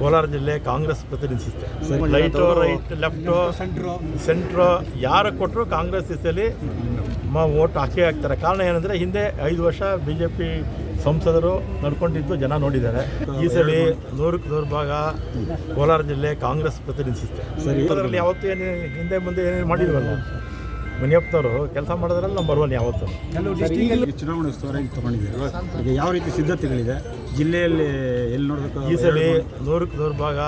ಕೋಲಾರ ಜಿಲ್ಲೆ ಕಾಂಗ್ರೆಸ್ ಪ್ರತಿನಿಧಿಸುತ್ತೆ. Right light right left centre. Centre ಯಾರು ಕೊಟ್ಟರು ಕಾಂಗ್ರೆಸ್ ಸಲ ಮ ಓಟ್ ಹಾಕೇ ಹಾಕ್ತಾರೆ ಕಾರಣ ಏನಂದರೆ ಹಿಂದೆ ಐದು ವರ್ಷ ಬಿ ಜೆ ಪಿ ಸಂಸದರು ನಡ್ಕೊಂಡಿದ್ದು ಜನ ನೋಡಿದ್ದಾರೆ. ಈ ಸಲ ನೂರಕ್ಕೆ ನೂರು ಭಾಗ ಕೋಲಾರ ಜಿಲ್ಲೆ ಕಾಂಗ್ರೆಸ್ ಪ್ರತಿನಿಧಿಸುತ್ತೆ. ಅದರಲ್ಲಿ ಯಾವತ್ತೂ ಏನು ಹಿಂದೆ ಮುಂದೆ ಏನೇನು ಮಾಡಿಲ್ವಲ್ಲ. ಮುನಿಯಪ್ಪನವರು ಕೆಲಸ ಮಾಡೋದ್ರಲ್ಲಿ ನಂಬರ್ ಒನ್ ಯಾವತ್ತು? ಚುನಾವಣೆ ಉಸ್ತುವಾರಿ ತಗೊಂಡಿದ್ದೀರಿ ಈಗ ಯಾವ ರೀತಿ ಸಿದ್ಧತೆಗಳಿದೆ? ಜಿಲ್ಲೆಯಲ್ಲಿ ಎಲ್ಲಿ ನೋಡಬೇಕು? ಈ ಸಲ ನೂರಕ್ಕೆ ನೂರು ಭಾಗ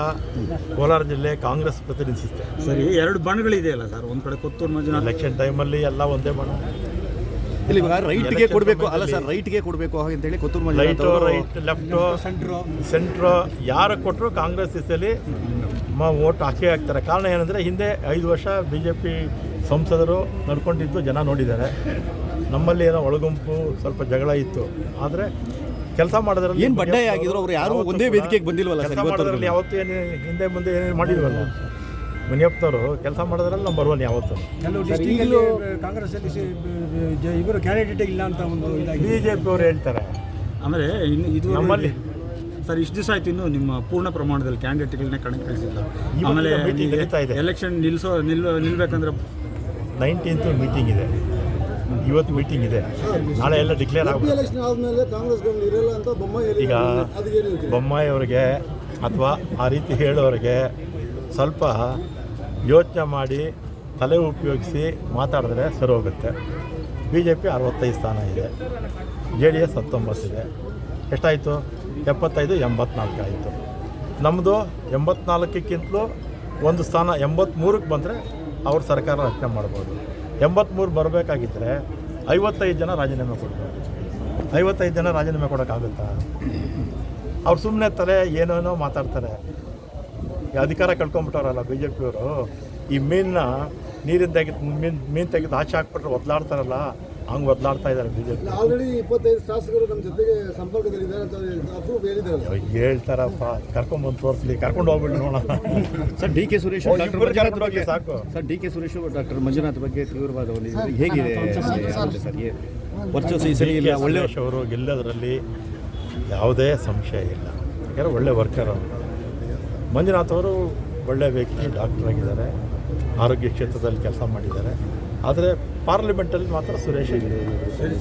ಕೋಲಾರ ಜಿಲ್ಲೆ ಕಾಂಗ್ರೆಸ್ ಪ್ರತಿನಿಧಿಸುತ್ತೆ. ಸರಿ ಎರಡು ಬಣಗಳಿದೆಯಲ್ಲ ಸರ್? ಒಂದು ಕಡೆ ಕೊತ್ತೂರು ಮಂಜುನಾಥ್ ಎಲೆಕ್ಷನ್ ಟೈಮಲ್ಲಿ ಎಲ್ಲ ಒಂದೇ ಬಣ್ಣ ಇಲ್ಲಿ ಇವಾಗ ರೈಟ್ಗೆ ಕೊಡಬೇಕು ಅಲ್ಲ ಸರ್ ರೈಟ್ಗೆ ಕೊಡಬೇಕು ಅಂತೇಳಿ ಕೊತ್ತೂರು ಮಂಜುನಾಥ್ ಲೈಟು ಅವರು ರೈಟ್ ಲೆಫ್ಟು ಸೆಂಟ್ರು ಸೆಂಟ್ರು ಯಾರು ಕೊಟ್ಟರು ಕಾಂಗ್ರೆಸ್ ಇಸಲಿ ಓಟ್ ಹಾಕಿ ಹಾಕ್ತಾರೆ. ಕಾರಣ ಏನಂದರೆ ಹಿಂದೆ ಐದು ವರ್ಷ ಬಿ ಜೆ ಪಿ ಸಂಸದರು ನಡ್ಕೊಂಡಿದ್ದು ಜನ ನೋಡಿದ್ದಾರೆ. ನಮ್ಮಲ್ಲಿ ಏನೋ ಒಳಗುಂಪು ಸ್ವಲ್ಪ ಜಗಳ ಇತ್ತು. ಆದರೆ ಕೆಲಸ ಮಾಡೋದ್ರಲ್ಲಿ ಏನು ಬಂಡಾಯ ಆಗಿದ್ರು ಅವ್ರು ಯಾರು ಒಂದೇ ವೇದಿಕೆಗೆ ಬಂದಿಲ್ವಲ್ಲ ಸರ್ ಕೆಲಸ ಮಾಡೋದ್ರಲ್ಲಿ ಯಾವತ್ತೂ ಏನು ಹಿಂದೆ ಮುಂದೆ ಏನೇನು ಮಾಡಿಲ್ವಲ್ಲ. ಮುನಿಯಪ್ಪನವರು ಕೆಲಸ ಮಾಡೋದ್ರಲ್ಲಿ ನಾವು ಒನ್ ಯಾವತ್ತು? ಕೆಲವು ಡಿಸ್ಟಿಕ್ ಕಾಂಗ್ರೆಸ್ ಅಲ್ಲಿ ಸಿ- ಇವರು ಕ್ಯಾಂಡಿಡೇಟ್ ಇಲ್ಲ ಅಂತ ಒಂದು ಬಿ ಜೆ ಪಿಯವರು ಹೇಳ್ತಾರೆ. ಅಂದರೆ ಇನ್ನು ಇದು ನಮ್ಮಲ್ಲಿ- ಸರ್ ಇಷ್ಟು ದಿವಸ ಆಯ್ತು ಇನ್ನು ನಿಮ್ಮ ಪೂರ್ಣ ಪ್ರಮಾಣದಲ್ಲಿ ಕ್ಯಾಂಡಿಡೇಟ್ಗಳನ್ನ ಕಣಕ್ಕೆ ಕಳಿಸಿಲ್ಲ ಆಮೇಲೆ. ಎಲೆಕ್ಷನ್ ನಿಲ್ಲಿಸೋ ನಿಲ್ ನಿಲ್ಬೇಕಂದ್ರೆ ನೈನ್ಟೀನ್ತು ಮೀಟಿಂಗ್ ಇದೆ. ಇವತ್ತು ಮೀಟಿಂಗ್ ಇದೆ. ನಾಳೆ ಎಲ್ಲ ಡಿಕ್ಲೇರ್ ಆಗುತ್ತೆ ಈಗ ಬೊಮ್ಮಾಯಿ ಅವರಿಗೆ ಅಥವಾ ಆ ರೀತಿ ಹೇಳೋರಿಗೆ ಸ್ವಲ್ಪ ಯೋಚನೆ ಮಾಡಿ ತಲೆ ಉಪಯೋಗಿಸಿ ಮಾತಾಡಿದ್ರೆ ಸರಿ ಹೋಗುತ್ತೆ. ಬಿ ಜೆ ಪಿ ಅರವತ್ತೈದು ಸ್ಥಾನ ಇದೆ. ಜೆ ಡಿ ಎಸ್ ಹತ್ತೊಂಬತ್ತು ಇದೆ. ಎಷ್ಟಾಯಿತು? ಎಪ್ಪತ್ತೈದು ಎಂಬತ್ನಾಲ್ಕು ಆಯಿತು. ನಮ್ಮದು ಎಂಬತ್ನಾಲ್ಕಕ್ಕಿಂತಲೂ ಒಂದು ಸ್ಥಾನ ಎಂಬತ್ತ್ಮೂರಕ್ಕೆ ಬಂದರೆ ಅವ್ರ ಸರ್ಕಾರ ರಚನೆ ಮಾಡ್ಬೋದು. ಎಂಬತ್ತ್ಮೂರು ಬರಬೇಕಾಗಿದ್ದರೆ ಐವತ್ತೈದು ಜನ ರಾಜೀನಾಮೆ ಕೊಡ್ಬೋದು ಐವತ್ತೈದು ಜನ ರಾಜೀನಾಮೆ ಕೊಡೋಕ್ಕಾಗುತ್ತಾ? ಅವ್ರು ಸುಮ್ಮನೆ ತಲೆ ಏನೇನೋ ಮಾತಾಡ್ತಾರೆ. ಅಧಿಕಾರ ಕಳ್ಕೊಂಬಿಟ್ಟವ್ರಲ್ಲ ಬಿ ಜೆ ಪಿಯವರು ಈ ಮೀನನ್ನ ನೀರಿಂದ ತೆಗೆದು ಮೀನು ಮೀನು ತೆಗೆದು ಆಚೆ ಹಾಕ್ಬಿಟ್ರೆ ಒದ್ಲಾಡ್ತಾರಲ್ಲ ಹಂಗೆ ಬದಲಾಡ್ತಾ ಇದ್ದಾರೆ ಬಿ ಜೆ ಪಿ ಆಲ್ರೆಡಿ ಇಪ್ಪತ್ತೈದು ಶಾಸಕರು ನಮ್ಮ ಜೊತೆಗೆ ಸಂಪರ್ಕದಲ್ಲಿದ್ದಾರೆ ಅಂತ ಅಪ್ರೂವ್ ಹೇಳಿದಾರಲ್ಲ ಹೇಳ್ತಾರಪ್ಪ ಕರ್ಕೊಂಬಂದು ತೋರಿಸ್ಲಿ ಕರ್ಕೊಂಡು ಹೋಗ್ಬಿಡಿ ನೋಡೋಣ. ಸರ್ ಡಿ ಕೆ ಸುರೇಶ್ ಓ, ಡಾಕ್ಟರ್ ಮಂಜುನಾಥ್ ಕರ್ಕೊಂಡು ಹೋಗಿ ಸಾಕು. Sir D K Suresh doctor Manjunath ಬಗ್ಗೆ ತೀವ್ರವಾದ ಒಂದು ಹೇಗಿದೆ ವರ್ಚಸ್ಸು ಈ ಸರಿ ಇಲ್ಲ ಒಳ್ಳೆ ಅವರು ಗೆಲ್ಲೋದ್ರಲ್ಲಿ ಯಾವುದೇ ಸಂಶಯ ಇಲ್ಲ. ಯಾಕಂದರೆ ಒಳ್ಳೆ ವರ್ಕರ್ ಅವರು. ಮಂಜುನಾಥ್ ಅವರು ಒಳ್ಳೆ ವ್ಯಕ್ತಿ ಡಾಕ್ಟರ್ ಆಗಿದ್ದಾರೆ. ಆರೋಗ್ಯ ಕ್ಷೇತ್ರದಲ್ಲಿ ಕೆಲಸ ಮಾಡಿದ್ದಾರೆ. ಆದರೆ ಪಾರ್ಲಿಮೆಂಟಲ್ಲಿ ಮಾತ್ರ ಸುರೇಶ್